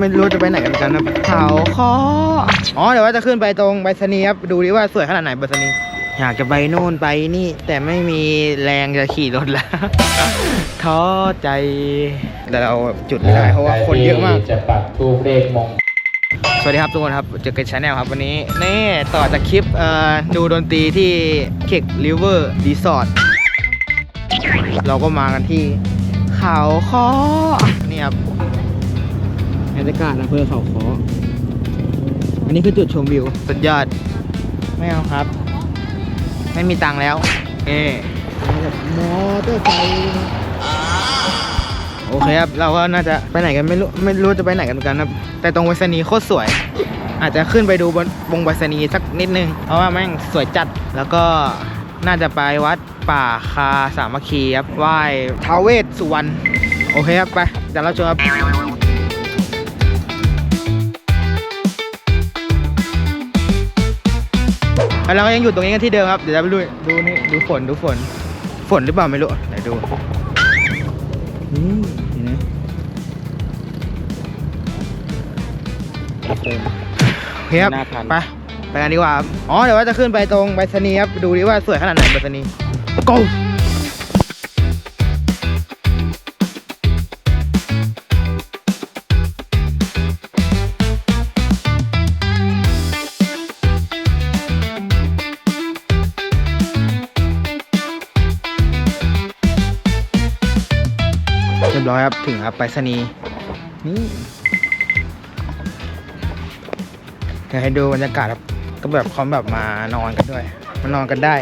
ไม่รู้จะไปไหนกันกันนะเขาคออ๋อเดี๋ยวว่าจะขึ้นไปตรงไปรษณีย์ครับดูดิว่าสวยขนาดไหนไปรษณีย์อยากจะไปนู่นไปนี่ แต่ไม่มีแรงจะขี่รถแล้วท้อใจแต่เราจุดไม่ได้เพราะว่าคนเยอะมาก จะปักทูบเลขมงสวัสดีครับทุกคนครับเจอกันชาแนลครับวันนี้นี่ต่อจากคลิปเอ่อดูดนตรีที่เค็กริเวอร์รีสอร์ทเราก็มากันที่เขาคอนี่ครับ บรรยากาศอำเภอเขาคออันนี้คือจุดชมวิว สุดยอด ไม่เอาครับ ไม่มีตังค์แล้ว เอ๊มอเตอร์ไซค์โอเคครับ เราก็น่าจะไปไหนกันไม่รู้ไม่รู้จะไปไหนกันเหมือนกันครับ แต่ตรงไปรษณีย์โคตรสวย อาจจะขึ้นไปดูบนวงไปรษณีย์สักนิดนึง เพราะว่าแม่งสวยจัด แล้วก็น่าจะไปวัดป่าคาสามัคคีครับ ไหว้ท้าวเวสสุวรรณ โอเคครับ ไป เดี๋ยวเราชมครับ แล้วเราก็ยังอยู่ตรงนี้กันที่เดิมครับ เดี๋ยวเราไปดูดูนี่ดูฝนดูฝน ฝนหรือเปล่าไม่รู้ไหนดูอืมเห็นไหมโอเคครับน่าทันไปไปกันดีกว่าครับอ๋อเดี๋ยวว่าจะขึ้นไปตรงไปรษณีย์ครับดูดิว่าสวยขนาดไหนไปรษณีย์ go ร้อยครับ ถึงครับไปรษณีย์นี่เดี๋ยวให้ดูบรรยากาศครับ ก็แบบเขาแบบมานอนกันด้วย มานอนกันได้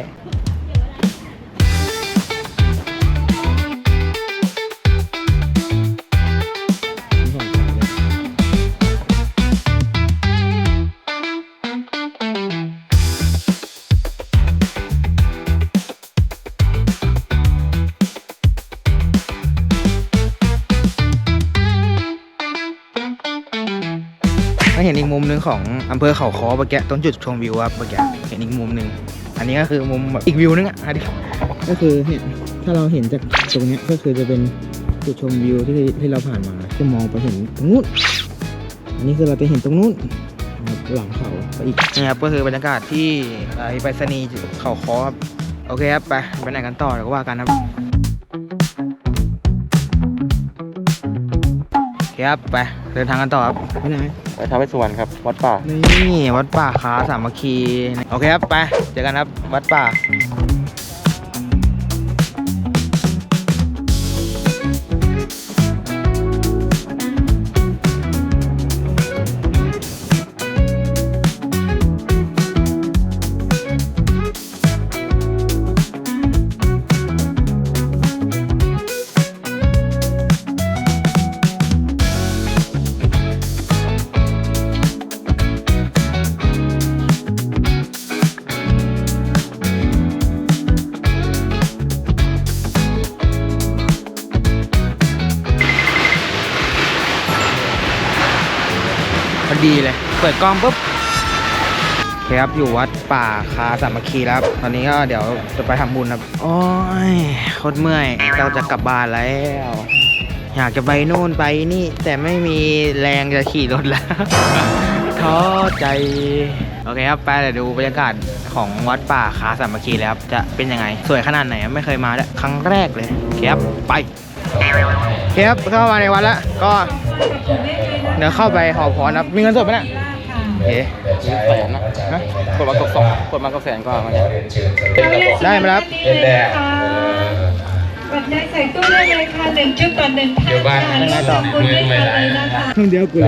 เห็นอีกมุมหนึ่งของอำเภอเขาคอเมื่อกี้ตรงจุดชมวิวครับเมื่อกี้เห็นอีกมุมหนึ่งอันนี้ก็คือมุมแบบอีกวิวนึงอะอันนี้ก็คือเนี่ยถ้าเราเห็นจากตรงเนี้ยก็คือจะเป็นจุดชมวิวที่ที่เราผ่านมาจะมองไปเห็นตรงนู้นอันนี้คือเราจะเห็นตรงนู้นนะครับหลังเขาไปอีกนี่ครับก็คือบรรยากาศที่ไอ้ไปรษณีย์เขาคอครับโอเคครับไปไปไหนกันต่อเดี๋ยวก็ว่ากันครับโอเคครับไปเดินทางกันต่อครับไปไหน ไปท้าวสุวรรณครับ วัดป่า นี่วัดป่าคาสามัคคี โอเคครับ ไป เจอกันครับ วัดป่า ดีเลย เปิดกล้องปุ๊บโอเคครับอยู่วัดป่าคาสามัคคีแล้วครับตอนนี้ก็เดี๋ยวจะไปทำบุญครับ โอ้ยโคตรเมื่อยเราจะกลับบ้านแล้ว อยากจะไปนู่นไปนี่ แต่ไม่มีแรงจะขี่รถแล้วท้อใจ โอเคครับ ไปเดี๋ยวดูบรรยากาศของวัดป่าคาสามัคคีแล้วครับ จะเป็นยังไง สวยขนาดไหนไม่เคยมาด้วยครั้งแรกเลย ครับ ไป คครับเข้ามาในวัดแล้วก็เดี๋ยวเข้าไปขอพรครับมีเงินสดไหมเนี่ยเอ๊ะแสนนะฮะกดมากดสองกดมากดแสนกว่ามันเนี่ยได้ไหมครับเป็นแดงปัจจัยใส่ตู้ได้เลยค่ะหนึ่งชุดต่อหนึ่งท่านเดี๋ยวบ้านค่ะยังไงต่อคุณไม่ได้เลยนะคะเพิ่งเดียวกู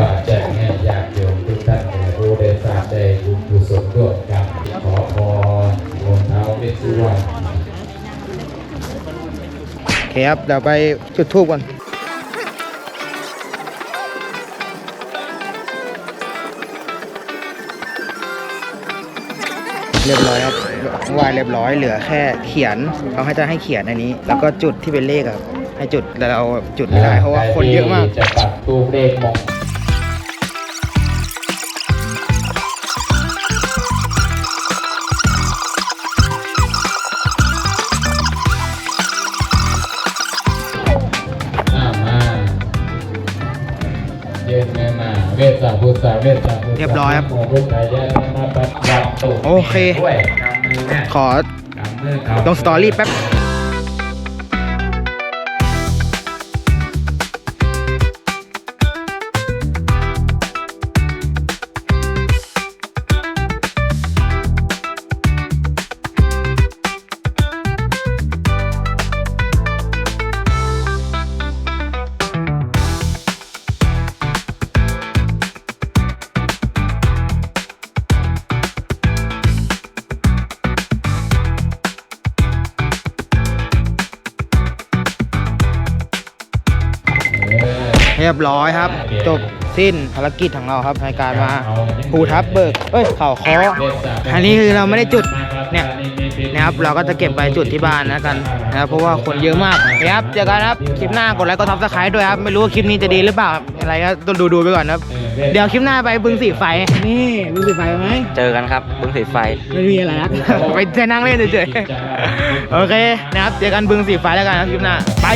คครับ เดี๋ยวไปจุดทูบก่อนเรียบร้อยครับวายเรียบร้อยเหลือแค่เขียนเขาให้จะให้เขียนอันนี้ แล้วก็จุดที่เป็นเลขครับให้จุดแล้วเราจุดไม่ได้เพราะว่าคนเยอะมากจะปักทูบเลขมง เวสสาพุทธาเรียบร้อยครับโมพุทธายะนะมาปัจจับตุโอเคด้วยกำมือเนี่ยขอกำมือเขาลงสตอรี่แป๊บ รียบร้อยครับ จบสิ้นภารกิจของเราครับในการมาภูทับเบิกเอ้ยเขาคออันนี้คือเราไม่ได้จุดเนี่ยนะครับเราก็จะเก็บไปจุดที่บ้านนะกันนะครับเพราะว่าคนเยอะมากนะครับเจอกันครับคลิปหน้ากดไลค์กดซับสไครต์ด้วยครับไม่รู้ว่าคลิปนี้จะดีหรือเปล่าอะไรก็ต้องดูดูๆไปก่อนครับ เดี๋ยวคลิปหน้าไปบึงสีไฟนี่บึงสีไฟไหมเจอกันครับบึงสีไฟไม่มีอะไรนะไปแค่นั่งเล่นเฉยๆโอเคนะครับเจอกันบึงสีไฟแล้วกันครับคลิปหน้าไป